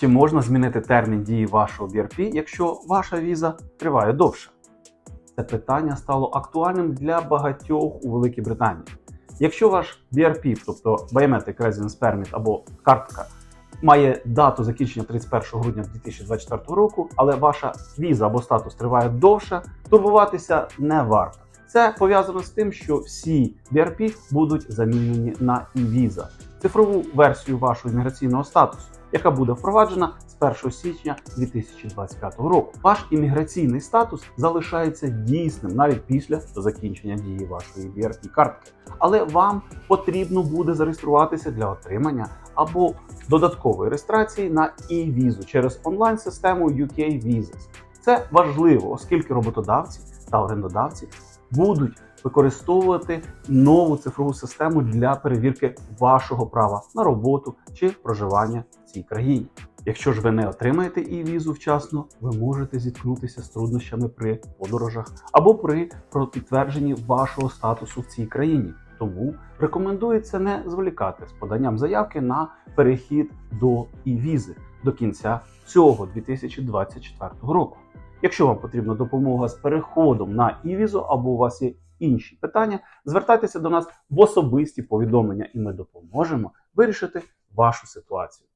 Чи можна змінити термін дії вашого BRP, якщо ваша віза триває довше? Це питання стало актуальним для багатьох у Великій Британії. Якщо ваш BRP, тобто Biometric Residence Permit або картка, має дату закінчення 31 грудня 2024 року, але ваша віза або статус триває довше, турбуватися не варто. Це пов'язано з тим, що всі BRP будуть замінені на e-Visa, цифрову версію вашого імміграційного статусу, яка буде впроваджена з 1 січня 2025 року. Ваш імміграційний статус залишається дійсним навіть після закінчення дії вашої BRP картки. Але вам потрібно буде зареєструватися для отримання або додаткової реєстрації на e-візу через онлайн-систему UK Visas. Це важливо, оскільки роботодавці та орендодавці будуть використовувати нову цифрову систему для перевірки вашого права на роботу чи проживання в цій країні. Якщо ж ви не отримаєте і візу вчасно, ви можете зіткнутися з труднощами при подорожах або при підтвердженні вашого статусу в цій країні. Тому рекомендується не зволікати з поданням заявки на перехід до і-візи до кінця цього 2024 року. Якщо вам потрібна допомога з переходом на і-візу або у вас є інші питання, звертайтеся до нас в особисті повідомлення, і ми допоможемо вирішити вашу ситуацію.